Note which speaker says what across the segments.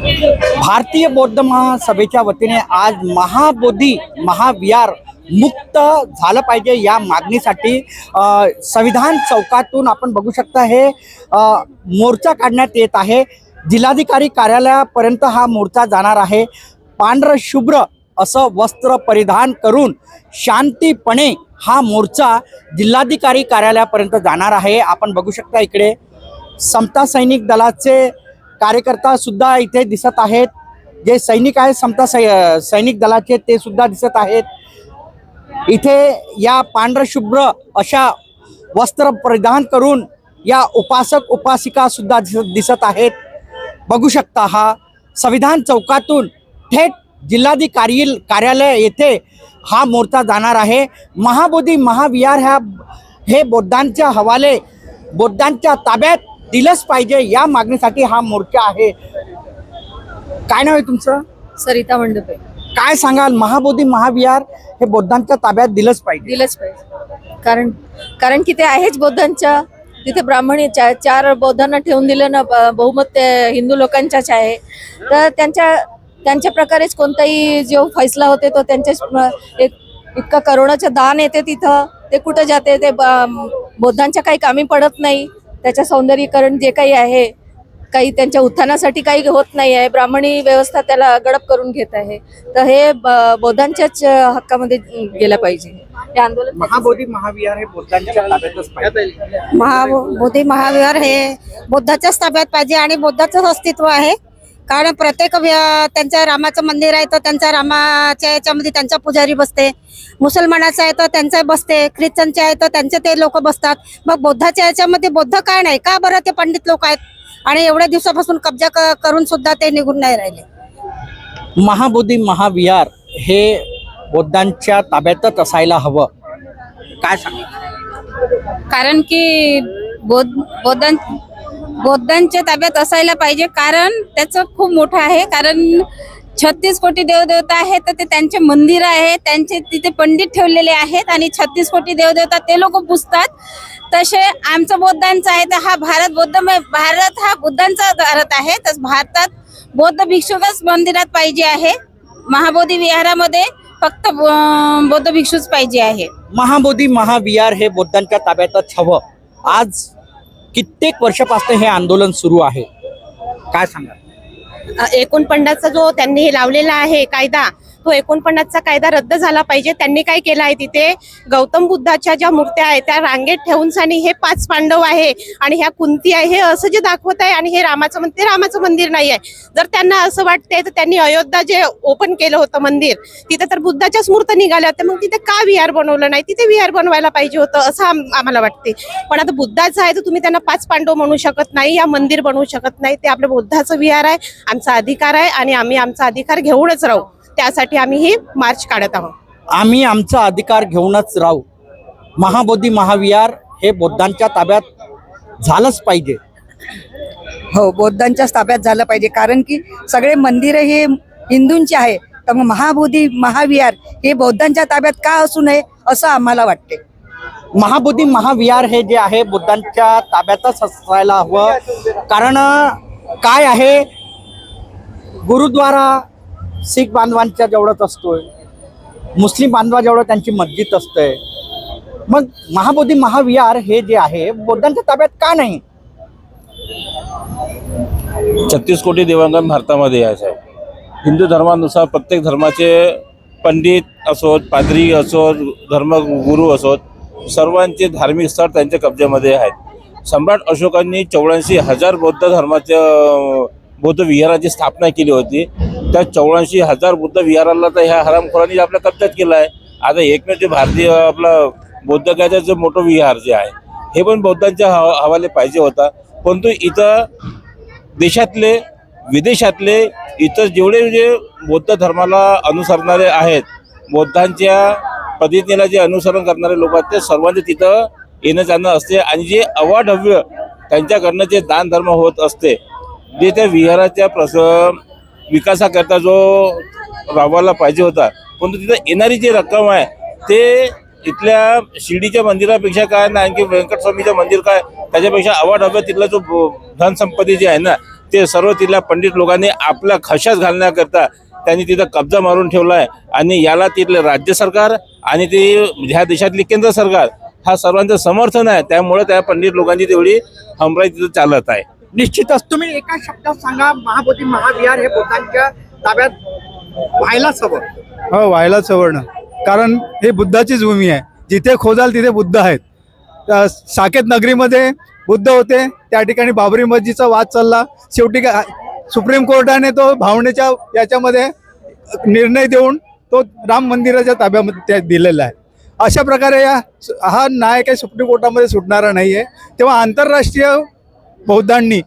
Speaker 1: भारतीय बौद्ध महासभेच्या वतीने आज महाबोधी महाविहार मुक्त झालं पाहिजे या मागणीसाठी संविधान चौकातून आपण बघू शकता हे मोर्चा काढण्यात येत आहे. जिल्हाधिकारी कार्यालयापर्यंत हा मोर्चा जाणार आहे. पांढरं शुभ्र असं वस्त्र परिधान करून शांतीपणे हा मोर्चा जिल्हाधिकारी कार्यालयापर्यंत जाणार आहे. आपण बघू शकता इकडे समता सैनिक दलाचे कार्यकर्ता सुद्धा इथे दिसत आहेत. जे सैनिक आहेत समता सै सैनिक दलाचे ते सुद्धा दिसत आहेत. इथे या पांढरशुभ्र अशा वस्त्र परिधान करून या उपासक उपासिका सुद्धा दिसत दिसत आहेत. बघू शकता हा संविधान चौकातून थेट जिल्हाधिकारी कार्यालय येथे हा मोर्चा जाणार आहे. महाबोधी महाविहार ह्या हे बौद्धांच्या हवाले बौद्धांच्या ताब्यात दिलंच पाहिजे या मागणीसाठी हा मोर्चा आहे. काय नाव आहे तुमचं?
Speaker 2: सरिता मंडपे.
Speaker 1: काय सांगाल? महाबोधी महाविहार हे बौद्धांच्या ताब्यात दिलंच पाहिजे.
Speaker 2: दिलंच पाहिजे. कारण कारण की ते आहेच बौद्धांच्या तिथे ब्राह्मणी चा, चार बौद्धांना ठेवून दिलं ना बहुमत हिंदू लोकांच्याच आहे. तर त्यांच्या त्यांच्या प्रकारेच कोणताही जो फैसला होते तो त्यांच्याच म- एक इतकं करोडाचं दान येते तिथं. ते कुठं जाते ते बौद्धांच्या काही कामी पडत नाही. त्याचं सौंदर्यीकरण जे काही आहे काही त्यांच्या उत्थानासाठी काही होत नाही आहे ब्राह्मणी व्यवस्था त्याला गडप करून घेत आहे. तर हे ब- बौद्धांच्याच हक्कामध्ये गेलं पाहिजे. हे आंदोलन
Speaker 1: महाबोधी महाविहार हे बौद्धांच्या ताब्यातच पाहिजे.
Speaker 3: महाबोधी महाविहार हे बुद्धाच्याच ताब्यात पाहिजे आणि बुद्धाचंच अस्तित्व आहे. कारण प्रत्येक व्य- त्यांच्या रामाचं मंदिर आहे तर त्यांच्या रामाच्या याच्यामध्ये त्यांचा पुजारी बसते. मुसलमानाचं आहे तर त्यांचं बसते. ख्रिश्चनचे आहे तर त्यांचे ते लोक बसतात. मग बौद्धाच्या याच्यामध्ये बौद्ध काय नाही? का बरं ते पंडित लोक आहेत? आणि एवढ्या दिवसापासून कब्जा क- करून सुद्धा ते निघून नाही राहिले.
Speaker 1: महाबोधी महाविहार हे बौद्धांच्या ताब्यातच असायला हवं. काय सांगा
Speaker 4: कारण की बौद्ध बौद्धां बौद्धांच्या ताब्यात असायला पाहिजे. कारण त्याचं खूप मोठं आहे. कारण छत्तीस कोटी देवदेवता आहेत तर ते त्यांचे मंदिर आहे त्यांचे तिथे पंडित ठेवलेले आहेत आणि छत्तीस कोटी देवदेवता ते लोक पुजतात. तसे आमचं बौद्धांचं आहे तर हा भारत बौद्धमय भारत हा बुद्धांचा भारत आहे. तर भारतात बौद्ध भिक्षुकच मंदिरात पाहिजे आहे. महाबोधी विहारामध्ये फक्त ब- बौद्ध भिक्षूच पाहिजे आहे.
Speaker 1: महाबोधी महाविहार हे बौद्धांच्या ताब्यातच हवं. आज कित्येक वर्षापासून हे आंदोलन सुरू आहे. काय सांगा
Speaker 5: एकोणपन्नासचा जो त्यांनी हे लावलेला आहे कायदा तो एकोणपन्नासचा कायदा रद्द झाला पाहिजे. त्यांनी काय केलं आहे तिथे? गौतम बुद्धाच्या ज्या मूर्त्या आहेत त्या रांगेत ठेवून आणि हे पाच पांडव आहे आणि ह्या कुंती आहे हे असं जे दाखवत आहे आणि हे रामाचं मंदिर रामाचं मंदिर नाही आहे. जर त्यांना असं वाटतंय तर त्यांनी अयोध्या जे ओपन केलं होतं मंदिर तिथे तर बुद्धाच्याच मूर्त निघाल्या होत्या. मग तिथे का विहार बनवलं नाही? तिथे विहार बनवायला पाहिजे होतं असं आम्हाला वाटते पण आता बुद्धाचं आहे तर तुम्ही त्यांना पाच पांडव म्हणू शकत नाही या मंदिर बनवू शकत नाही. ते आपल्या बुद्धाचं विहार आहे आमचा अधिकार आहे आणि आम्ही आमचा अधिकार घेऊनच राहू. त्यासाठी आम्ही ही मार्च काढत आहोत.
Speaker 1: आम्ही आमचा अधिकार घेऊनच राहू. महाबोधी महाविहार हे बौद्धांच्या ताब्यात झालंच पाहिजे.
Speaker 3: हो बौद्धांच्याच ताब्यात झालं पाहिजे. कारण की सगळे मंदिरं हे हिंदूंचे आहे. तर मग महाबोधी महाविहार हे बौद्धांच्या ताब्यात का असू नये असं आम्हाला वाटते.
Speaker 1: महाबोधी महाविहार हे जे आहे बुद्धांच्या ताब्यातच असायला हवं. कारण काय आहे? गुरुद्वारा शीख बांधवांच्या जवळच असतोय मुस्लिम बांधवाजवळ त्यांची मस्जिद असते मग महाबोधी महाविहार हे जे आहे बौद्धांच्या ताब्यात का नाही?
Speaker 6: छत्तीस कोटी देवांगण भारतामध्ये आहे हिंदू धर्मानुसार प्रत्येक धर्माचे पंडित असोत पादरी असोत धर्मगुरू असोत सर्वांचे धार्मिक स्थळ त्यांच्या कब्ज्यामध्ये आहेत. सम्राट अशोकांनी चौऱ्याऐंशी हजार बौद्ध धर्माच्या बौद्ध विहाराची स्थापना केली होती. त्या चौऱ्याऐंशी हजार बुद्ध विहाराला तर ह्या हरामखोरांनी आपल्या कब्जात केलं आहे. आता एकमेव जे भारतीय आपला बौद्ध जे मोठं विहार जे आहे हे पण बौद्धांच्या हवा हवाले पाहिजे होता. परंतु इथं देशातले विदेशातले इतर जेवढे जे बौद्ध धर्माला अनुसरणारे आहेत बौद्धांच्या प्रतिज्ञेला जे अनुसरण करणारे लोक आहेत ते सर्वांचे तिथं येणं जाणं असते. आणि जे अवाढव्य त्यांच्याकडनं जे दानधर्म होत असते जे त्या विहाराच्या प्रस विकासाकरता जो राबवायला पाहिजे होता परंतु तिथं येणारी जी रक्कम आहे ते इथल्या शिर्डीच्या मंदिरापेक्षा काय ना आणखी व्यंकट स्वामीचं मंदिर काय त्याच्यापेक्षा अवाढव्य तिथला जो धनसंपत्ती जी आहे ना ते सर्व तिथल्या पंडित लोकांनी आपल्या खशात घालण्याकरता त्यांनी तिथं कब्जा मारून ठेवला आहे आणि याला तिथलं राज्य सरकार आणि ते ह्या देशातली केंद्र सरकार हा सर्वांचं समर्थन आहे. त्यामुळे त्या पंडित लोकांची तेवढी हमराई तिथं चालत आहे.
Speaker 1: निश्चितच. तुम्ही एका शब्दात सांगा महाबोधी महाविहार हे बुद्धांच्या ताब्यात व्हायलाच हवं
Speaker 7: हो व्हायला सवर्ण कारण हे बुद्धाचीच भूमी आहे. जिथे खोदाल तिथे बुद्ध आहेत. साकेत नगरीमध्ये बुद्ध होते. त्या ठिकाणी बाबरी मस्जिदचा वाद चालला. शेवटी काय सुप्रीम कोर्टाने तो भावनेच्या याच्यामध्ये निर्णय देऊन तो राम मंदिराच्या ताब्यामध्ये दिलेला आहे. अशा प्रकारे या हा नायक काही सुप्रीम कोर्टामध्ये सुटणारा नाही आहे तेव्हा आंतरराष्ट्रीय बौद्धांनी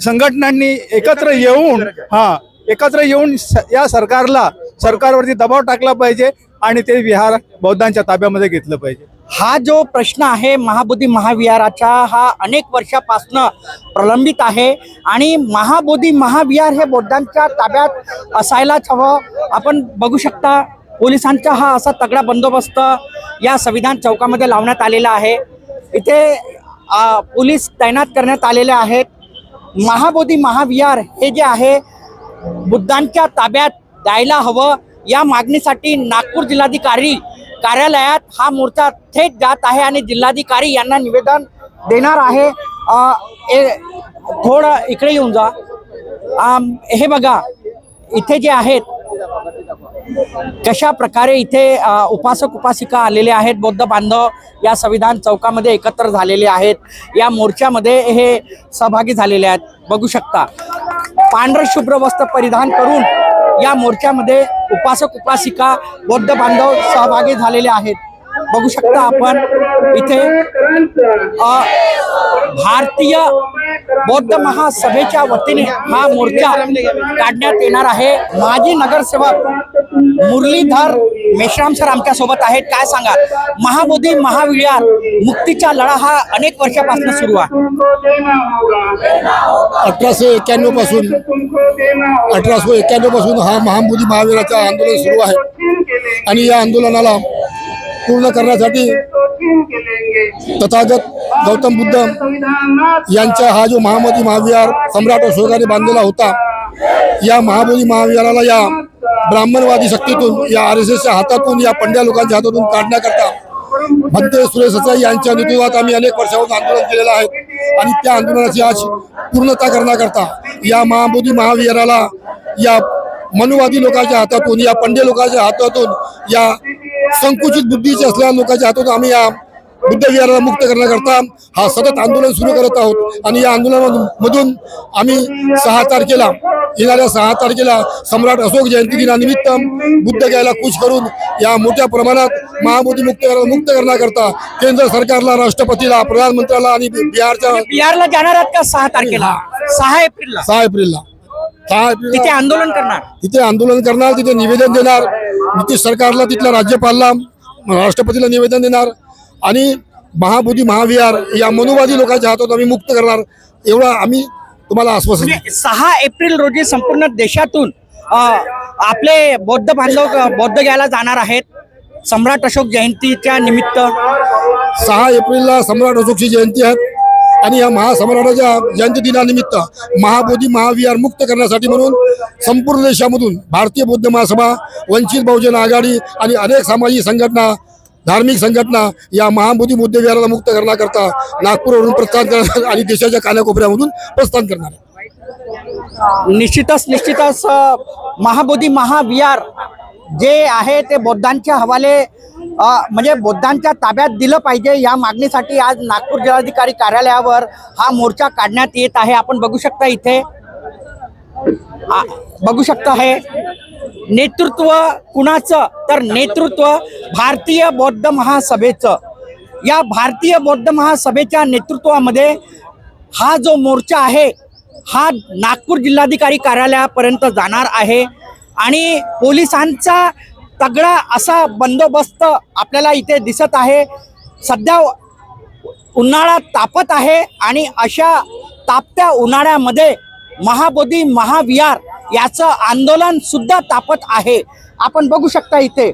Speaker 7: संघटनांनी एकत्र येऊन हा एकत्र येऊन स- या सरकारला सरकारवरती दबाव टाकला पाहिजे आणि ते विहार बौद्धांच्या ताब्यामध्ये घेतलं पाहिजे.
Speaker 1: हा जो प्रश्न आहे महाबोधी महाविहाराचा हा अनेक वर्षापासनं प्रलंबित आहे आणि महाबोधी महाविहार हे बौद्धांच्या ताब्यात असायलाच हवं. आपण बघू शकता पोलिसांचा हा असा तगडा बंदोबस्त या संविधान चौकामध्ये लावण्यात आलेला आहे. इथे पोलीस तैनात करण्यात आलेले आहेत. महाबोधी महाविहार हे जे आहे बुद्धांच्या ताब्यात द्यायला हवं. या मागणीसाठी नागपूर जिल्हाधिकारी कार्यालयात हा मोर्चा थेट जात आहे आणि जिल्हाधिकारी यांना निवेदन देणार आहे. ए- थोडं इकडे येऊन जा. हे बघा इथे जे आहेत कशा प्रकारे इथे उपासक उपासिका आलेले आहेत बौद्ध बांधव या संविधान चौकामध्ये एकत्र झालेले आहेत या मोर्चामध्ये हे सहभागी झालेले आहेत बघू शकता. पांढर शुभ्र वस्त्र परिधान करून या मोर्चामध्ये उपासक उपासिका बौद्ध बांधव सहभागी झालेले आहेत. बघू शकता आपण इथे भारतीय बौद्ध महासभेच्या वतीने हा मोर्चा काढण्यात येणार आहे. माजी नगरसेवक मुरलीधर मेश्राम सर आमच्यासोबत आहेत. काय सांगा? महाबोधी महाविळ्यात मुक्तीचा लढा हा अनेक वर्षापासून सुरू आहे.
Speaker 8: अठराशे एक्क्याण्णवपासून अठराशे एक्क्याण्णवपासून हा महाबोधी महावीराचं आंदोलन सुरू आहे. आणि या आंदोलनाला पूर्ण करण्यासाठी तथागत गौतम बुद्ध यांचा हा जो महामती महाविहार सम्राट अशोकाने बांधलेला होता या महाबोधी महाविहाराला या ब्राह्मणवादी शक्तीतून या आर एस एसच्या हातातून या पंड्या लोकांच्या हातातून काढण्याकरता भंते सुरेश सचाई यांच्या नेतृत्वात आम्ही अनेक वर्षापासून आंदोलन केलेलं आहे. आणि त्या आंदोलनाची आज पूर्णता करण्याकरता या महाबोधी महाविहाराला या मनुवादी लोकांच्या हातातून या पंडे लोकांच्या हातातून या संकुचित बुद्धीचे असलेल्या लोकांच्या हातातून आम्ही या बुद्ध विहाराला मुक्त करण्याकरता हा सतत आंदोलन सुरू करत आहोत. आणि या आंदोलनामधून आम्ही सहा तारखेला येणाऱ्या सहा तारखेला सम्राट अशोक जयंती दिनानिमित्त बुद्ध घ्यायला कूच करून या मोठ्या प्रमाणात महाबोधी मुक्त मुक्त करण्याकरता केंद्र सरकारला राष्ट्रपतीला प्रधानमंत्र्याला आणि बिहारच्या
Speaker 1: बिहारला जाणार आहात का सहा तारखेला? सहा एप्रिलला.
Speaker 8: सहा एप्रिलला. सहा एप्रिलला.
Speaker 1: तिथे आंदोलन करणार.
Speaker 8: तिथे आंदोलन करणार तिथे निवेदन देणार. नितीश सरकारला तिथल्या राज्यपालला राष्ट्रपतीला निवेदन देणार. आणि महाबोधी महाविहार या मनुवादी लोकांच्या हातात आम्ही मुक्त करणार एवढं आम्ही तुम्हाला आश्वासन.
Speaker 1: म्हणजे सहा एप्रिल रोजी संपूर्ण देशातून आपले बौद्ध बांधव बौद्ध घ्यायला जाणार आहेत सम्राट अशोक जयंतीच्या निमित्त
Speaker 8: सहा एप्रिलला सम्राट अशोकची जयंती आहे आणि या महासम्राटाच्या जयंती दिनानिमित्त महाबोधी महाविहार मुक्त करण्यासाठी म्हणून संपूर्ण देशामधून भारतीय बौद्ध महासभा वंचित बहुजन आघाडी आणि अनेक सामाजिक संघटना धार्मिक संघटना या महाबोधी बुद्ध विहाराला मुक्त करण्याकरता नागपूरवरून प्रस्थान करणार आणि देशाच्या कानाकोपऱ्यामधून प्रस्थान करणार आहे.
Speaker 1: निश्चितच निश्चितच महाबोधी महाविहार जे आहे ते बौद्धांच्या हवाले म्हणजे बौद्धांच्या ताब्यात दिलं पाहिजे या मागणीसाठी आज नागपूर जिल्हाधिकारी कार्यालयावर हा मोर्चा काढण्यात येत आहे. आपण बघू शकता इथे. बघू शकता हे. नेतृत्व कुणाचं? तर नेतृत्व भारतीय बौद्ध महासभेचं. या भारतीय बौद्ध महासभेच्या नेतृत्वामध्ये हा जो मोर्चा आहे हा नागपूर जिल्हाधिकारी कार्यालयापर्यंत जाणार आहे आणि पोलिसांचा तगडा असा बंदोबस्त आपल्याला इथे दिसत आहे. सध्या उन्हाळा तापत आहे आणि अशा तापत्या उन्हाळ्यामध्ये महाबोधी महाविहार याचं आंदोलन सुद्धा तापत आहे. आपण बघू शकता इथे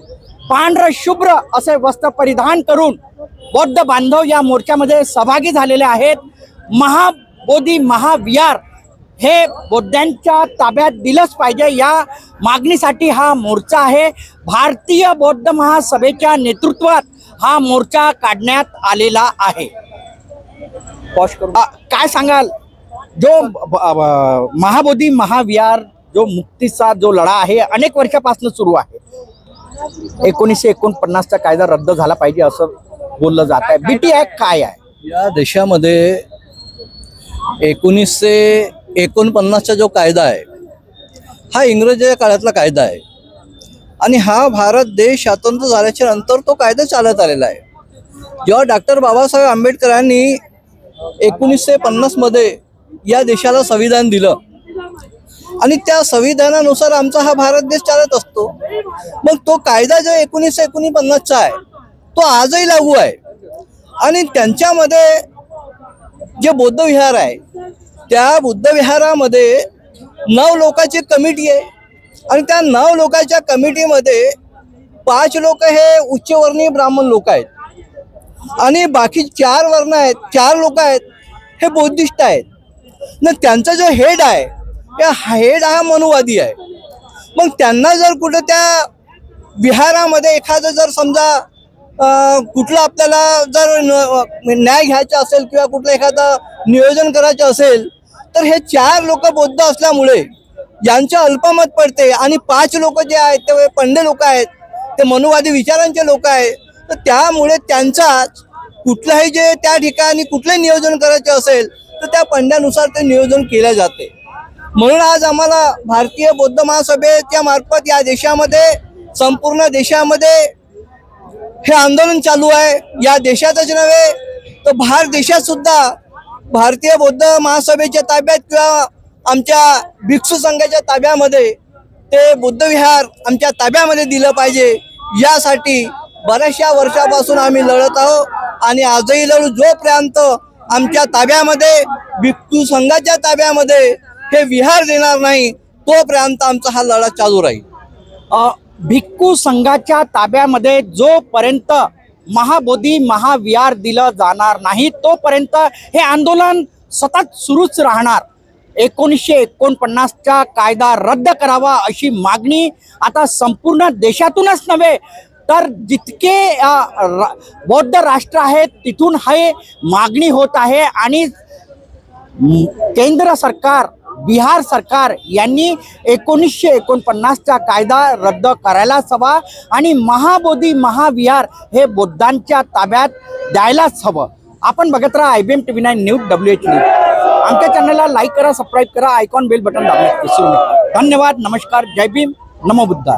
Speaker 1: पांढरं शुभ्र असे वस्त्र परिधान करून बौद्ध बांधव या मोर्चामध्ये सहभागी झालेले आहेत. महाबोधी महाविहार हे बौद्धांच्या ताब्यात दिलंच पाहिजे या मागणीसाठी हा मोर्चा आहे. भारतीय बौद्ध महासभेच्या नेतृत्वात हा मोर्चा काढण्यात आलेला आहे. काय सांगाल? जो महाबोधी महाविहार जो मुक्तीचा जो लढा आहे अनेक वर्षापासून सुरू आहे. एकोणीसशे एकोणपन्नासचा कायदा रद्द झाला पाहिजे असं बोललं जात आहे. बीटी ऍक्ट काय आहे?
Speaker 9: या देशामध्ये एकोणीसशे एकोणपन्नासचा जो कायदा आहे हा इंग्रजाच्या काळातला कायदा आहे. आणि हा भारत देश स्वातंत्र्य झाल्याच्यानंतर तो कायदा चालत आलेला आहे. जेव्हा डॉक्टर बाबासाहेब आंबेडकरांनी एकोणीसशे पन्नासमध्ये या देशाला संविधान दिलं आणि त्या संविधानानुसार आमचा हा भारत देश चालत असतो. मग तो कायदा जो एकोणीसशे एकोणपन्नासचा आहे तो आजही लागू आहे. आणि त्यांच्यामध्ये जे बौद्ध विहार आहे त्या बुद्ध विहारामध्ये नऊ लोकांची कमिटी आहे. आणि त्या नऊ लोकांच्या कमिटीमध्ये पाच लोक हे उच्चवर्णीय ब्राह्मण लोक आहेत. आणि बाकी चार वर्ण आहेत चार लोक आहेत हे बौद्धिस्ट आहेत. न त्यांचा जो हेड आहे त्या हेड हा मनुवादी आहे. मग त्यांना जर कुठं त्या विहारामध्ये एखादं जर समजा कुठलं आपल्याला जर न- न्याय घ्यायचा असेल किंवा कुठलं एखादं नियोजन करायचं असेल तर हे चार लोक बौद्ध असल्यामुळे यांचं अल्पमत पडते आणि पाच लोक जे आहेत ते पंडे लोक आहेत ते मनुवादी विचारांचे लोक आहेत तर त्यामुळे त्यांचा कुठलंही जे त्या ठिकाणी कुठलंही नियोजन करायचे असेल तर त्या पंड्यानुसार ते नियोजन केले जाते. म्हणून आज आम्हाला भारतीय बौद्ध महासभेच्या मार्फत या देशामध्ये संपूर्ण देशामध्ये हे आंदोलन चालू आहे. या देशातच नव्हे तर बाहेर देशात सुद्धा भारतीय बौद्ध महासभेच्या ताब्यात किंवा आमच्या भिक्षू संघाच्या ताब्यामध्ये ते बुद्धविहार आमच्या ताब्यामध्ये दिलं पाहिजे. यासाठी बऱ्याचशा वर्षापासून आम्ही लढत आहोत आणि आजही लढू जोपर्यंत आमच्या ताब्यामध्ये भिक्षू संघाच्या ताब्यामध्ये हे विहार देणार नाही तोपर्यंत आमचा हा लढा चालू राहील.
Speaker 1: भिक्खू संघाच्या ताब्यामध्ये जोपर्यंत महाबोधी महाविहार दिलं जाणार नाही तोपर्यंत हे आंदोलन सतत सुरूच राहणार. एकोणीसशे एकोणपन्नासचा कायदा रद्द करावा अशी मागणी आता संपूर्ण देशातूनच नव्हे तर जितके रा- बौद्ध राष्ट्र आहेत तिथून हे मागणी होत आहे आणि केंद्र सरकार बिहार सरकार यांनी एकोणीसशे एकोणपन्नासचा कायदा रद्द करायलाच हवा आणि महाबोधी महाविहार हे बुद्धांच्या ताब्यात द्यायलाच हवं. आपण बघत राहा I B M T V nine news W H news. आमच्या चॅनलला लाईक करा सबस्क्राईब करा आयकॉन बेल बटन दाबण्यात विसरू नका. धन्यवाद नमस्कार जय भीम नमो बुद्धा